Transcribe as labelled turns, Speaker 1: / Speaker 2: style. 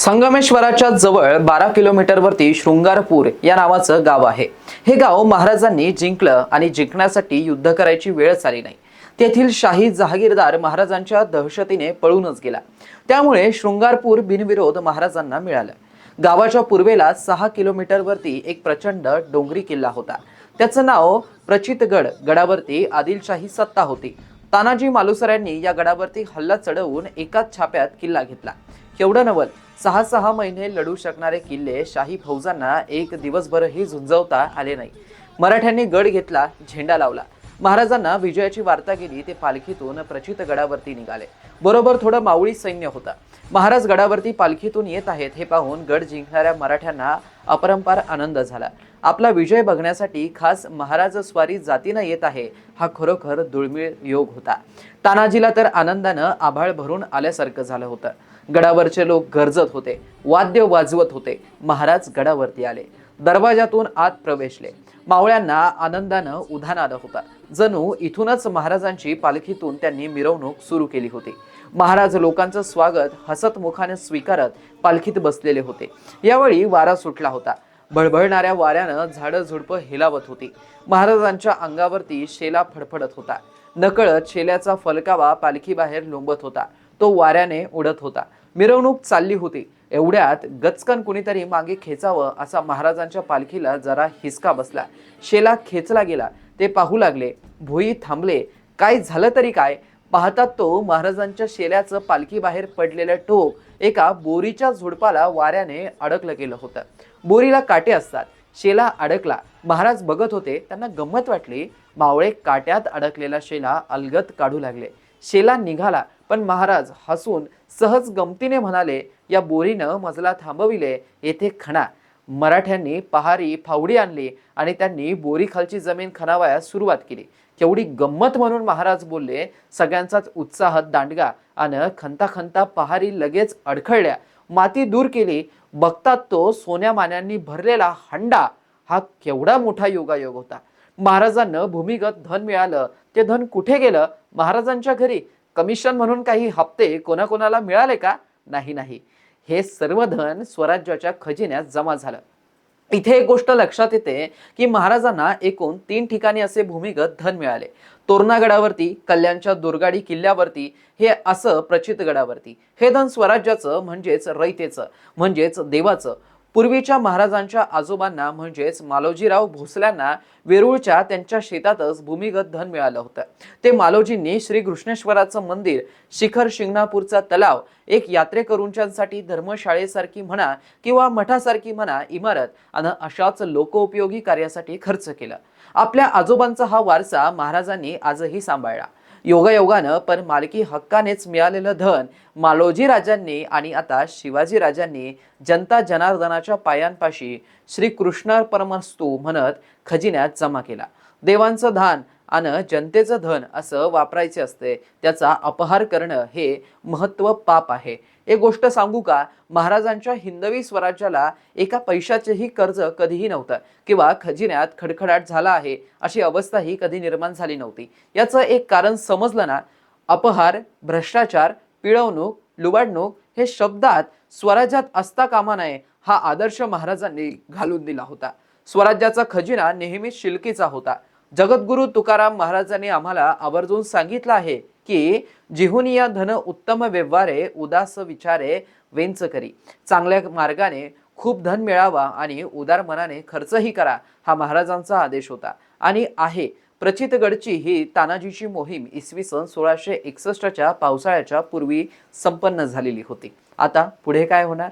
Speaker 1: संगमेश्वराच्या जवळ बारा किलोमीटरवरती शृंगारपूर या नावाचं गाव आहे. हे गाव महाराजांनी जिंकलं आणि जिंकण्यासाठी युद्ध करायची वेळच आली नाही. तेथील शाही जहागीरदार महाराजांच्या दहशतीने पळूनच गेला. त्यामुळे शृंगारपूर बिनविरोध महाराजांना मिळालं. गावाच्या पूर्वेला सहा किलोमीटरवरती एक प्रचंड डोंगरी किल्ला होता. त्याचं नाव प्रचितगड गडावरती आदिलशाही सत्ता होती. तानाजी मालुसऱ्यांनी या गडावरती हल्ला चढवून एकाच छाप्यात किल्ला घेतला. तेवढं नवल? सहा सहा महिने लढू शकणारे किल्ले शाही फौजांना एक दिवसभरही झुंजवता आले नाही. मराठ्यांनी गड घेतला झेंडा लावला. महाराजांना विजयाची वार्ता गेली ते पालखीतून प्रचित गडावरती निघाले. बरोबर थोडं मावळी सैन्य होता. महाराज गडावरती पालखीतून येत आहेत हे पाहून गड जिंकणाऱ्या मराठ्यांना अपरंपार आनंद झाला. आपला विजय बघण्यासाठी खास महाराज स्वारी जातीनं येत आहे हा खरोखर दुर्मिळ योग होता. तानाजीला तर आनंदानं आभाळ भरून आल्यासारखं झालं होतं. गडावरचे लोक गरजत होते. वाद्य वाजवत होते. महाराज गडावरती आले. दरवाजातून आत प्रवेशले. मावळ्यांना आनंदानं उधाण आलं होतं. जणू इथूनच महाराजांची पालखीतून त्यांनी मिरवणूक सुरू केली होती. महाराज लोकांचं स्वागत हसतमुखाने स्वीकारत पालखीत बसलेले होते. यावेळी वारा सुटला होता. भळभळणाऱ्या वाऱ्यानं झाडं झुडपं हेलावत होती. महाराजांच्या अंगावरती शेला फडफडत होता. नकळत शेल्याचा फलकावा पालखीबाहेर लोंबत होता. तो वाऱ्याने उडत होता. मिरवणूक चालली होती. एवढ्यात गचकन कुणीतरी मागे खेचावं असा महाराजांच्या पालखीला जरा हिसका बसला. शेला खेचला गेला. ते पाहू लागले भुई थांबले. काय झालं तरी काय? पाहतात तो महाराजांच्या शेल्याचं पालखीबाहेर पडलेलं टोक एका बोरीच्या झुडपाला वाऱ्याने अडकलं गेलं होतं. बोरीला काटे असतात. शेला अडकला. महाराज बघत होते. त्यांना गंमत वाटली. मावळे काट्यात अडकलेला शेला अलगत काढू लागले. शेला निघाला. पण महाराज हसून सहज गमतीने म्हणाले या बोरीनं मजला थांबविले येथे खणा. मराठ्यांनी पहारी फावडी आणली आणि त्यांनी बोरीखालची जमीन खणावयास सुरुवात केली. केवढी गंमत म्हणून महाराज बोलले सगळ्यांचाच उत्साहात दांडगा. आणि खंता खंता पहारी लगेच अडखळल्या. माती दूर केली. बघतात तो सोन्या मान्यांनी भरलेला हंडा. हा केवढा मोठा योगायोग होता. महाराजांना भूमिगत धन मिळालं. ते धन कुठे गेलं? महाराजांच्या घरी. कमिशन म्हणून काही हप्ते कोणाकोणाला मिळाले का? नाही नाही. हे सर्व धन स्वराज्याच्या खजिन्यात जमा झालं. इथे एक गोष्ट लक्षात येते की महाराजांना एकूण तीन ठिकाणी असे भूमिगत धन मिळाले. तोरणागडावरती कल्याणच्या दुर्गाडी किल्ल्यावरती हे असं प्रचित गडावरती हे धन स्वराज्याचं म्हणजेच रयतेचं म्हणजेच देवाचं पूर्वीच्या महाराजांच्या आजोबांना म्हणजेच मालोजीराव भोसल्यांना वेरूळच्या त्यांच्या शेतातच भूमिगत धन मिळालं होतं. ते मालोजींनी श्री कृष्णेश्वराचं मंदिर शिखर शिंगणापूरचा तलाव एक यात्रेकरूंच्यासाठी धर्मशाळेसारखी म्हणा किंवा मठासारखी म्हणा इमारत आणि अशाच लोकोपयोगी कार्यासाठी खर्च केला. आपल्या आजोबांचा हा वारसा महाराजांनी आजही सांभाळला. योगायोगानं पण मालकी हक्कानेच मिळालेलं धन मालोजी राजांनी आणि आता शिवाजी राजांनी जनता जनार्दनाच्या पायांपाशी श्री कृष्ण म्हणत खजिन्यात जमा केला. देवांचं धान आणि जनतेचं धन असं वापरायचे असते त्याचा अपहार करणं हे महत्त्व पाप आहे. एक गोष्ट सांगू का? महाराजांच्या हिंदवी स्वराज्याला एका पैशाचेही कर्ज कधीही नव्हतं. किंवा खजिन्यात खडखडाट झाला आहे अशी अवस्थाही कधी निर्माण झाली नव्हती. याचं एक कारण समजलं ना? अपहार भ्रष्टाचार पिळवणूक लुबाडणूक हे शब्दात स्वराज्यात असता कामा नये हा आदर्श महाराजांनी घालून दिला होता. स्वराज्याचा खजिना नेहमीच शिलकीचा होता. जगद्गुरु तुकाराम महाराजांनी आम्हाला आवर्जून सांगितलं आहे की जिहुनिया धन उत्तम व्यवहारे उदास विचारे वेंच करी. चांगल्या मार्गाने खूप धन मिळावा आणि उदार मनाने खर्चही करा हा महाराजांचा आदेश होता. आणि आहे प्रचितगडची ही तानाजीची मोहीम इसवी सन सोळाशे एकसष्टच्या पावसाळ्याच्या पूर्वी संपन्न झालेली होती. आता पुढे काय होणार?